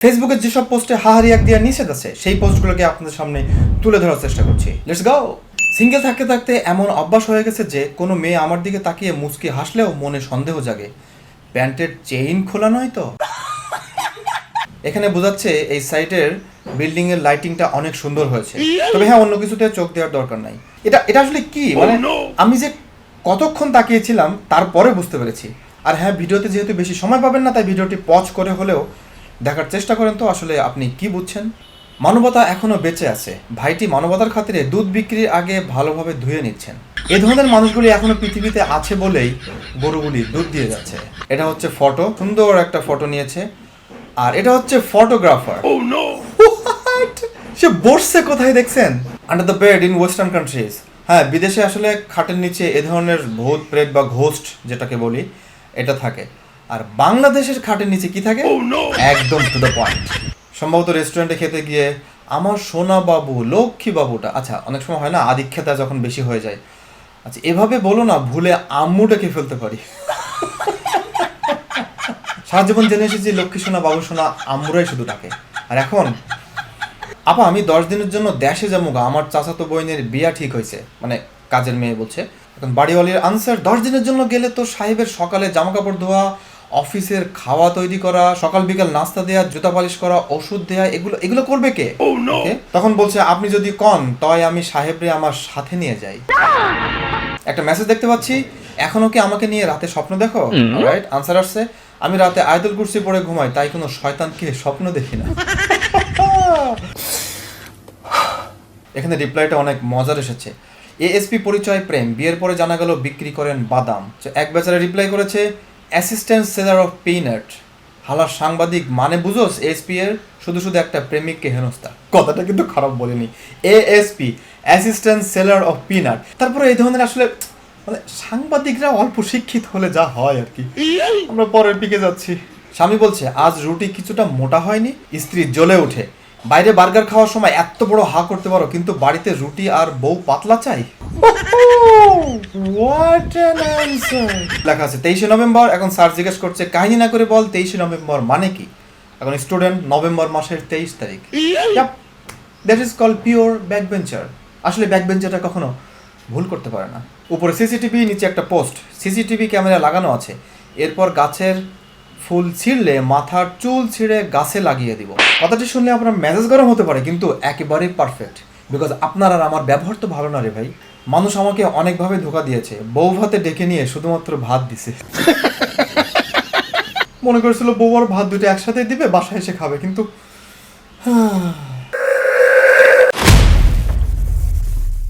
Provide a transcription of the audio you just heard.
ফেসবুকে যেসব পোস্টে হাহারি এক দেওয়ার নিষেধ আছে সেই পোস্টগুলোকে আপনাদের সামনে তুলে ধরার চেষ্টা করছি। লেটস গো সিঙ্গেল থাকতে থাকতে এমন অভ্যাস হয়ে গেছে যে কোনো মেয়ে আমার দিকে তাকিয়ে মুচকি হাসলেও মনে সন্দেহ জাগে। প্যান্টের চেইন খোলা নয় তো? এখানে বোঝাচ্ছে এই সাইটের বিল্ডিং এর লাইটিংটা অনেক সুন্দর হয়েছে। তবে হ্যাঁ অন্য কিছুতে চোখ দেওয়ার দরকার নাই। এটা এটা আসলে কি? মানে আমি যে কতক্ষণ তাকিয়েছিলাম তারপরে বুঝতে পেরেছি। আর হ্যাঁ ভিডিওতে যেহেতু বেশি সময় পাবেন না তাই ভিডিওটি পজ করে হলেও দেখার চেষ্টা করেন তো আসলে আপনি কি বুঝছেন? মানবতা এখনও বেঁচে আছে। ভাইটি মানবতার খাতিরে দুধ বিক্রির আগে ভালোভাবে ধুয়ে নিচ্ছেন। এ ধরনের মানুষগুলি এখনও পৃথিবীতে আছে বলেই গরুগুলি দুধ দিয়ে যাচ্ছে। এটা হচ্ছে ফটো। সুন্দর একটা ফটো নিয়েছে। আর এটা হচ্ছে ফটোগ্রাফার। সে বসছে কোথায় দেখছেন? Under the bed in western countries হ্যাঁ বিদেশে আসলে খাটের নিচে এ ধরনের ভূত প্রেত বা ঘোস্ট যেটাকে বলি এটা থাকে। আর বাংলাদেশের খাটের নিচে কি থাকে? একদম টু দ্য পয়েন্ট সম্ভবত রেস্টুরেন্টে খেতে গিয়ে আমার সোনা বাবু লক্ষ্মী বাবুটা আচ্ছা অনেক সময় হয় না আদিক্ষেতা যখন বেশি হয়ে যায়। আচ্ছা এভাবে বলো না ভুলে আম্মু ডেকে ফেলতে পারি? সারা জীবন জেনে এসেছি লক্ষ্মী সোনা বাবু সোনা আম্মুরাই শুধু ডাকে আর এখন আপা আমি দশ দিনের জন্য দেশে যাব গা আমার চাচাতো বইনের বিয়া ঠিক হয়েছে মানে কাজের মেয়ে বলছে। এখন বাড়িওয়ালির আনসার দশ দিনের জন্য গেলে তো সাহেবের সকালে জামা কাপড় ধোয়া অফিসের খাওয়া তৈরি করা সকাল বিকাল নাস্তা দেয়া জুতা পালিশ করা ওষুধ দেয়া এগুলো এগুলো করবে কে? তখন বলছে আপনি যদি কন তয় আমি সাহেবরে আমার সাথে নিয়ে যাই। একটা মেসেজ দেখতে পাচ্ছি। এখনও কি আমাকে নিয়ে রাতে স্বপ্ন দেখো? রাইট আনসার আসছে। আমি রাতে আয়দুল কুরসি পড়ে ঘুমাই তাই কোনো শয়তানকে স্বপ্ন দেখি না। এখানে রিপ্লাইটা অনেক মজার এসেছে। এএসপি পরিচয় প্রেম বিয়ের পরে জানা গেল বিক্রি করেন বাদাম। তো এক বেচারা রিপ্লাই করেছে অ্যাসিস্ট্যান্ট সেলার অফ পিনাট। হালার সাংবাদিক মানে বুঝোস এসপি এর শুধু শুধু একটা প্রেমিককে হেনস্থা। কথাটা কিন্তু খারাপ বলিনি। ASP assistant seller of peanut. তারপরে এই ধরনের আসলে মানে সাংবাদিকরা অল্প শিক্ষিত হলে যা হয় আর কি। আমরা পরের দিকে যাচ্ছি। স্বামী বলছে, আজ রুটি কিছুটা মোটা হয়নি, স্ত্রী জ্বলে ওঠে। বাইরে বার্গার খাওয়ার সময় এত বড় হা করতে পারো, কিন্তু বাড়িতে রুটি আর বউ পাতলা চাই? লেখা আছে, তেইশে নভেম্বর, এখন স্যার জিজ্ঞেস করছে, কাহিনী না করে বল, তেইশে নভেম্বর মানে কি? এখন স্টুডেন্ট, নভেম্বর মাসের তেইশ তারিখ। That is call pure back bencher আসলে ব্যাক বেঞ্চারটা কখনো ভুল করতে পারে না। উপরে সিসিটিভি নিচে একটা পোস্ট সিসিটিভি ক্যামেরা লাগানো আছে। এরপর গাছের ফুল ছিঁড়লে মাথার চুল ছিঁড়ে গাছে লাগিয়ে দিব। কথাটি শুনলে আপনার মেজাজ গরম হতে পারে, কিন্তু একেবারেই পারফেক্ট বিকজ আপনার আর আমার ব্যবহার তো ভালো না রে ভাই। মানুষ আমাকে অনেকভাবে ধোকা দিয়েছে। বউ ভাতে ডেকে নিয়ে শুধুমাত্র ভাত দিছে। মনে করেছিল বউ আর ভাত দুটো একসাথে দিবে, বাসায় এসে খাবে, কিন্তু